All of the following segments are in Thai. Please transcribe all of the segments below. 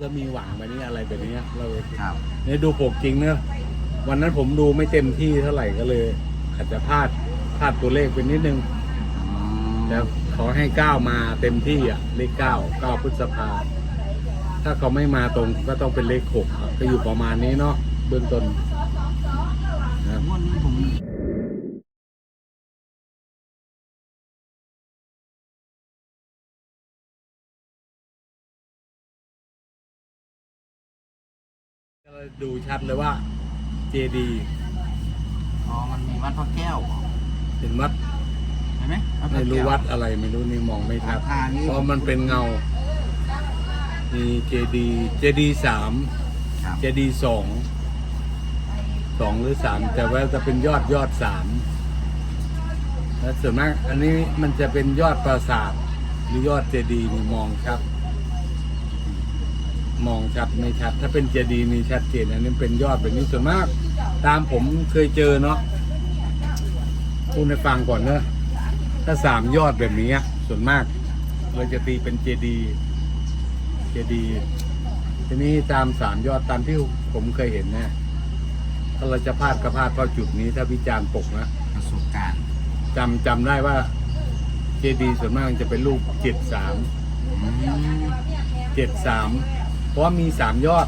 จะมีหวังแบบนี้อะไรแบบนี้เราครับเนี่ยดูปกจริงเนอะวันนั้นผมดูไม่เต็มที่เท่าไหร่ก็เลยอาจจะพลาดพลาดตัวเลขไปนิดนึงอืมแต่ขอให้ก้าวมาเต็มที่อะเลขเก้าเก้าพฤษภาถ้าเขาไม่มาตรงก็ต้องเป็นเลขหกครับก็อยู่ประมาณนี้เนาะเบื้องต้นนะครับงวดนี้ผ ดูชัดเลยว่าเจดีอ๋อ มันมีวัดพระแก้วเหรอเห็นวัดเห็นไหมวัดพไม่ระรู้แก้ววัดอะไรไม่รู้นี่มองไม่ชัด ทางนี้ เพราะมันเป็นเงา มีเจดีเจดีสามครับเจดีสองสองหรือสามแต่ว่าจะเป็นยอดยอดสามแล้วส่วนมากอันนี้มันจะเป็นยอดปราสาทหรือยอดเจดีนี่มองชัด มองชัดไม่ชัด ถ้าเป็นเจดีนี่ชัดเจนอันนี้เป็นยอดแบบนี้ส่วนมาก ตามผมเคยเจอเนาะพูดให้ฟังก่อนเนอะถ้าสามยอดแบบนี้อะส่วนมากเราจะตีเป็นเจดีเจดีทีนี้ตามสามยอดตามที่ผมเคยเห็นเนี่ยถ้าเราจะพลาดก็พลาดเพราะจุดนี้ถ้าวิจารณ์ปกนะประสบการณ์จำจำได้ว่าเจดีส่วนมากจะเป็นรูปเจ็ดสามอืมเจ็ดสามเพ ราะว่ามีสามยอด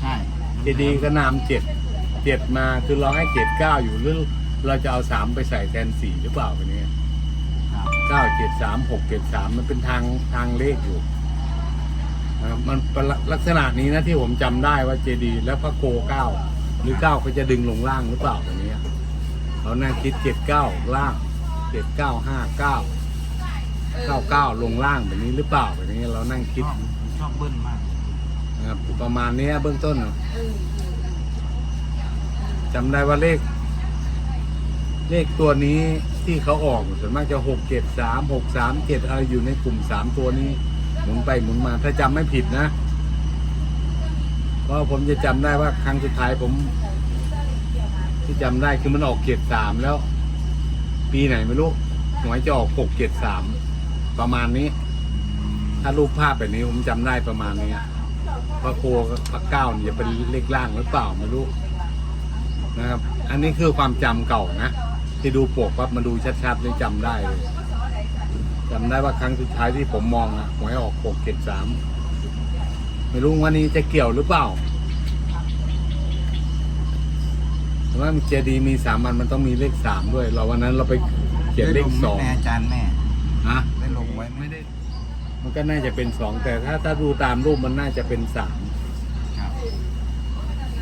ใช่เจดีก็นามเจ็ดเจ็ดมาคือเราให้เจ็ดเก้าอยู่หรือเราจะเอาสามไปใส่แทนสี่หรือเปล่าแบบนี้ครับเก้าเจ็ดสามหกเจ็ดสามมันเป็นทางทางเลขอยู่นะครับมันเป็นลักษณะนี้นะที่ผมจำได้ว่าเจดีแล้วพระโกเก้าหรือเก้าเขาจะดึงลงล่างหรือเปล่าแบบนี้เขาน่าคิดเจ็ดเก้าล่างเจ็ดเก้าห้าเก้าเก้าเก้าลงล่างแบบนี้หรือเปล่าแบบนี้เรานั่งชคิดอบผมชอบเบิ้ลมาก นะครับประมาณนี้เบื้องต้นเนอะจำได้ว่าเลข เลขตัวนี้ที่เขาออกส่วนมากจะหกเจ็ดสามหกสามเจ็ดอะไรอยู่ในกลุ่มสามตัวนี้ หมุนไปหมุนมาถ้าจำไม่ผิดนะเพราะผมจะจำได้ว่าครั้งสุดท้ายผม ที่จำได้คือมันออกเจ็ดสามแล้ว ปีไหนไม่รู้หวยจะออกหกเจ็ดสามประมาณนี้ ถ้ารูปภาพแบบนี้ผมจำได้ประมาณนี้ พระโคกับพระเก้าเนี่ยจะเป็นเลขล่างหรือเปล่าไม่รู้นะครับ อันนี้คือความจำเก่านะ ที่ดูปกว่ามาดูชัดๆนี่จำได้เลยจำได้ว่าครั้งสุดท้ายที่ผมมองอะหวยออกหกเจ็ดสามไม่รู้วันนี้จะเกี่ยวหรือเปล่าแต่ว่าเจดีย์มีสามอันมันต้องมีเลขสามด้วย เราวันนั้นเราไปเขียนเลขสองได้ลไหมแม่อาจารย์แม่ฮะได้ลงไว้ไหมไม่ได้ มันก็น่าจะเป็นสองแต่ถ้าถ้าดูตามรูปมันน่าจะเป็นสามครับ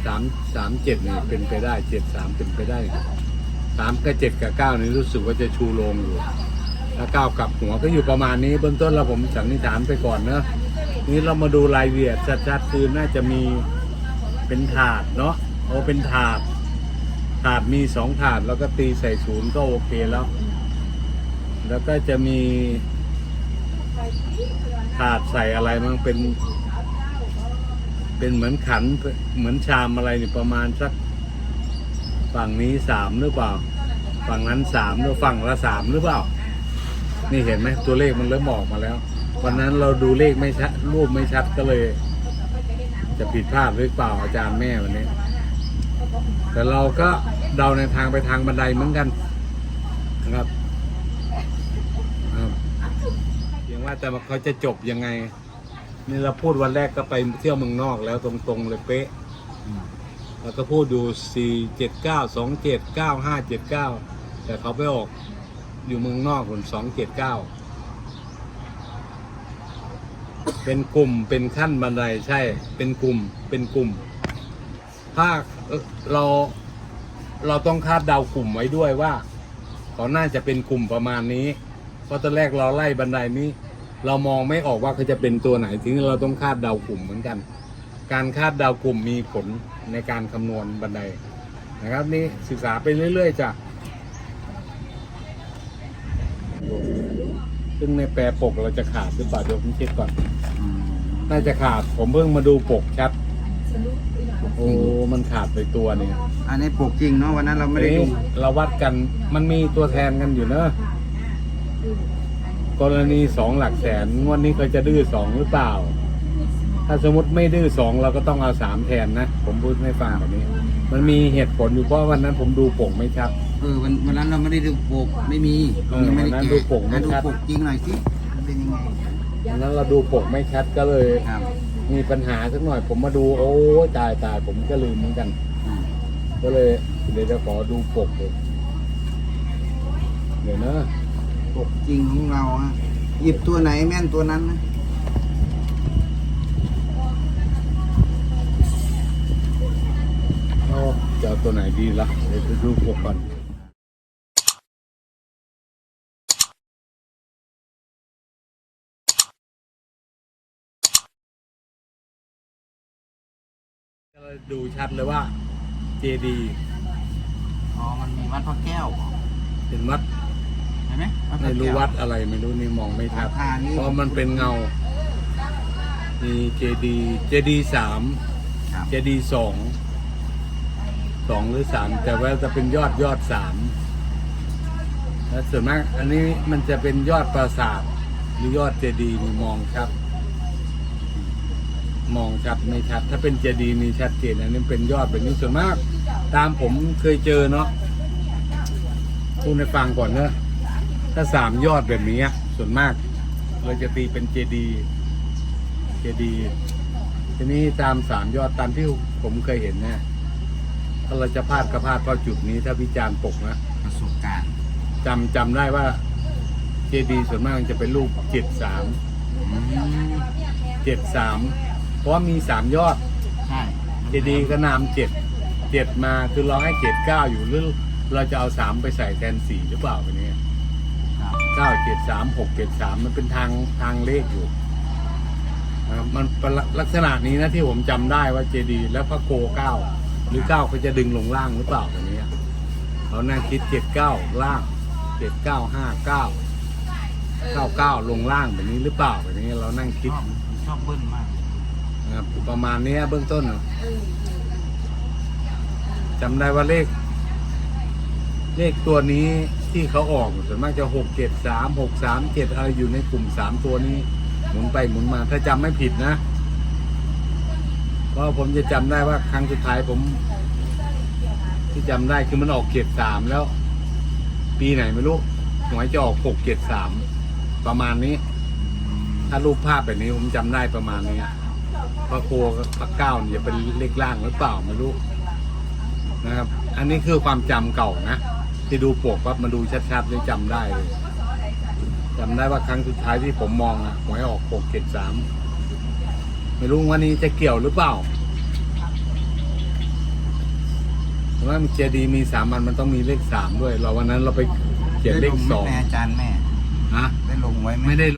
สามสามเจ็ดเนี่ยเป็นไปได้เจ็ดสามเป็นไปได้สามกับเจ็ดกับเก้านี่รู้สึกว่าจะชูโรงอยู่ถ้าเก้ากลับหัวก็อยู่ประมาณนี้เบื้องต้นเราผมสันนิษฐานไปก่อนเนอะนี้เรามาดูรายละเอียดชัดๆคือน่าจะมีเป็นถาดเนาะโอ้เป็นถาดถาดมีสองถาดแล้วก็ตีใส่ศูนย์ก็โอเคแล้ว แล้วก็จะมี ถาดใส่อะไรมันเป็น เป็นเหมือนขันเหมือนชามอะไรนี่ประมาณสักฝั่งนี้สามหรือเปล่า ฝั่งนั้นสามหรือฝั่งละสามหรือเปล่า นี่เห็นไหมตัวเลขมันเริ่มออกมาแล้ว วันนั้นเราดูเลขไม่ชัดรูปไม่ชัดก็เลย จะผิดพลาดหรือเปล่าอาจารย์แม่วันนี้ แต่เราก็เดาในทางไปทางบันไดเหมือนกันนะครับครับเพียง ว่าแต่ว่าเขาจะจบยังไง นี่เราพูดวันแรกก็ไปเที่ยวเมืองนอกแล้วตรงๆเลยเป๊ะอืมแล้วก็พูดดูสี่เจ็ดเก้าสองเจ็ดเก้าห้าเจ็ดเก้าแต่เขาไปออกอยู่เมืองนอกคนสองเจ็ดเก้าเป็นกลุ่มเป็นขั้นบันไดใช่ เป็นกลุ่มเป็นกลุ่ม ถ้าเอ่อเราเราต้องคาดเดากลุ่มไว้ด้วยว่าเขาน่าจะเป็นกลุ่มประมาณนี้ เพราะตอนแรกเราไล่บันไดนี้ เรามองไม่ออกว่าเขาจะเป็นตัวไหนทีนี้เราต้องคาดเดากลุ่มเหมือนกัน การคาดเดากลุ่มมีผลในการคำนวณบันไดนะครับ นี่ศึกษาไปเรื่อยๆจ้ะซึ่งในแปรปกเราจะขาดหรือเปล่าเดี๋ยวผมเช็คก่อนอืมน่าจะขาดผมเพิ่งมาดูปกชัดโอ้มันขาดไปตัวเนี่ยอันนี้ปลูกจริงเนาะวันนั้นเราไม่ได้ดูเอ๊ะเราวัดกันมันมีตัวแทนกันอยู่เนอะ กรณีสองหลักแสนงวดนี้เขาจะดื้อสองหรือเปล่า ถ้าสมมติไม่ดื้อสองเราก็ต้องเอาสามแทนนะ ผมพูดให้ฟังแบบนี้ มันมีเหตุผลอยู่เพราะวันนั้นผมดูปกไม่ชัด เออวันวันนั้นเราไม่ได้ดูปกไม่มีเออยังไม่ได้วันนั้นแกะดูปกไม่อะดูชัด ปกจริงหน่อยสิมันเป็นยังไงวันนั้นเราดูปกไม่ชัดก็เลย ครับมีปัญหาสักหน่อย ผมมาดูโอ้ยตายตายผมก็ลืมเหมือนกันอืมก็เลยเดี๋ยวจะขอดูปกเลยเดี๋ยวนะ ปกจริงของเราฮะหยิบตัวไหนแม่นตัวนั้นนะเอาจะเอาตัวไหนดีล่ะเดี๋ยวจะดูปกก่อนก็เลยดูชัดเลยว่าเจดี อ๋อ มันมีวัดพระแก้วเหรอเห็นวัดเห็น ไหมวัดพไม่ระรู้แก้ววัดอะไรไม่รู้นี่มองไม่ชัดราคานี่ เพราะมันเป็นเงา มีเจดีเจดีสามครับเจดีสองสองหรือสามแต่ว่าจะเป็นยอดยอดสามแล้วส่วนมาก อันนี้มันจะเป็นยอดปราสาทหรือยอดเจดีนี่มองชัดมองชัดไม่ชัด ถ้าเป็นเจดีนี่ชัดเจนอันนี้เป็นยอดแบบนี้ส่วนมาก ตามผมเคยเจอเนาะพูดให้ฟังก่อนเนอะ ถ้าสามยอดแบบนี้อะส่วนมากเราจะตีเป็นเจดีเจดีทีนี้ตามสามยอดตามที่ผมเคยเห็นเนี่ยถ้าเราจะพลาดก็พลาดเพราะจุดนี้ถ้าวิจารณ์ปกนะประสบการณ์จำจำได้ว่าเจดีส่วนมากจะเป็นรูปเจ็ดสามอืมเจ็ดสามเพราะว่ามีสามยอดใช่เจดีก็นามเจ็ดเจ็ดมาคือเราให้เจ็ดเก้าอยู่หรือเราจะเอาสามไปใส่แทนสี่หรือเปล่าไปเนี่ยครับ เก้าเจ็ดสามหกเจ็ดสามมันเป็นทางทางเลขอยู่นะครับมันเป็นลักษณะนี้นะที่ผมจำได้ว่าเจดีแล้วพระโคเก้าหรือเก้าเขาจะดึงลงล่างหรือเปล่าแบบนี้เขานั่งคิดเจ็ดเก้าล่างเจ็ดเก้าห้าเก้าเก้าเก้าลงล่างแบบนี้หรือเปล่าแบบนี้เรานั่งชคิดอบผมชอบเบิ้ลมากนะครับประมาณเนี้ยเบื้องต้นเนอะจำได้ว่าเลข เลขตัวนี้ที่เขาออกส่วนมากจะหกเจ็ดสามหกสามเจ็ดอะไรอยู่ในกลุ่มสามตัวนี้ หมุนไปหมุนมาถ้าจำไม่ผิดนะ เพราะผมจะจำได้ว่าครั้งสุดท้ายผม ที่จำได้คือมันออกเจ็ดสามแล้ว ปีไหนไม่รู้หวยจะออกหกเจ็ดสามประมาณนี้ ถ้ารูปภาพแบบนี้ผมจำได้ประมาณนี้พระโคกับพระเก้าเนี่ยเป็นเลขล่างหรือเปล่าไม่รู้นะครับ อันนี้คือความจำเก่านะ ที่ดูปกว่ามาดูชัดๆเลยจำได้เลยจำได้ว่าครั้งสุดท้ายที่ผมมองอะหวยออกหกเจ็ดสามไม่รู้วันนี้จะเกี่ยวหรือเปล่าเพราะว่าเจดีย์มีสามอันมันต้องมีเลขสามด้วย เราวันนั้นเราไปเขียนเลขสองได้ลงไหมแม่อาจารย์แม่นะได้ลงไว้ไหมไม่ได้